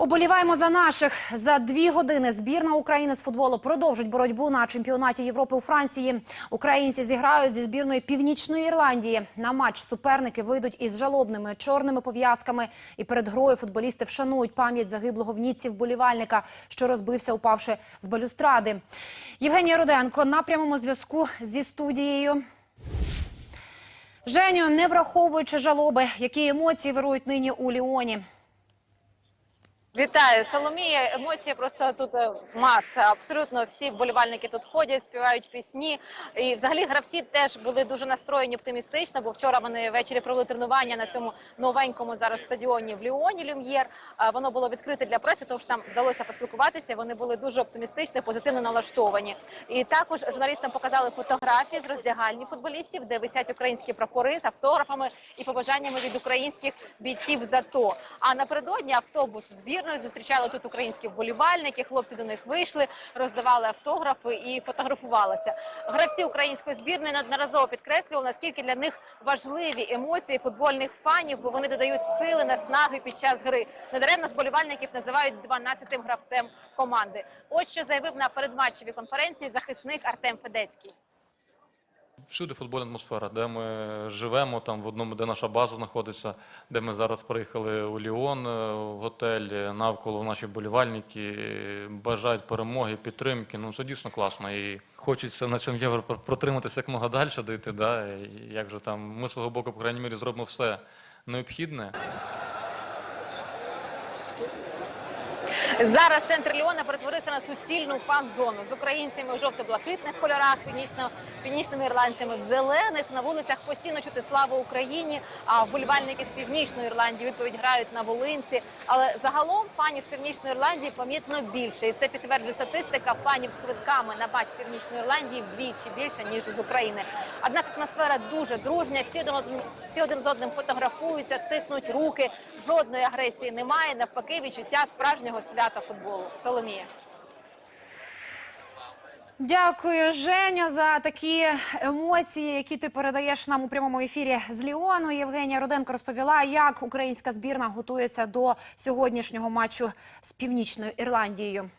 Оболіваємо за наших за дві години. Збірна України з футболу продовжить боротьбу на чемпіонаті Європи у Франції. Українці зіграють зі збірною Північної Ірландії. На матч суперники вийдуть із жалобними чорними пов'язками. І перед грою футболісти вшанують пам'ять загиблого в Ніцці вболівальника, що розбився, упавши з балюстради. Євгенія Руденко на прямому зв'язку зі студією. Женю, не враховуючи жалоби, які емоції вирують нині у Ліоні. Вітаю, Соломія. Емоції просто тут е, маса. Абсолютно всі вболівальники тут ходять, співають пісні. І взагалі гравці теж були дуже настроєні оптимістично, бо вчора вони ввечері провели тренування на цьому новенькому зараз стадіоні в Ліоні Люм'єр. Воно було відкрите для преси, що там вдалося поспілкуватися. Вони були дуже оптимістичні, позитивно налаштовані. І також журналістам показали фотографії з роздягальні футболістів, де висять українські прапори з автографами і побажаннями від українських бійців за то. А напередодні автобус збірної зустрічали тут українські вболівальники. Хлопці до них вийшли, роздавали автографи і фотографувалися. Гравці української збірної неодноразово підкреслювали, наскільки для них важливі емоції футбольних фанів, бо вони додають сили, наснаги під час гри. Недаремно ж вболівальників називають 12-тим гравцем команди. Ось що заявив на передматчевій конференції захисник Артем Федецький. Всюди футбольна атмосфера, де ми живемо, там в одному, де наша база знаходиться, де ми зараз приїхали у Ліон е, в готель, е, навколо наші болівальники бажають перемоги, підтримки. Ну це дійсно класно. І хочеться на цьому євро протриматися як мога далі дійти. Да? І як же там ми свого боку, по крайній мірі, зробимо все необхідне. Зараз центр Ліона перетворився на суцільну фан-зону з українцями в жовто-блакитних кольорах, північно північними ірландцями в зелених. На вулицях постійно чути слава Україні. А вболівальники з північної Ірландії відповідь грають на волинці. Але загалом фанів з північної Ірландії помітно більше, і це підтверджує статистика фанів з квитками на матч північної Ірландії вдвічі більше ніж з України. Однак атмосфера дуже дружня. Всі один, всі один з одним фотографуються, тиснуть руки. Жодної агресії немає. Навпаки, відчуття справжнього свята футболу. Соломія. Дякую, Женя, за такі емоції, які ти передаєш нам у прямому ефірі з Ліону. Євгенія Руденко розповіла, як українська збірна готується до сьогоднішнього матчу з Північною Ірландією.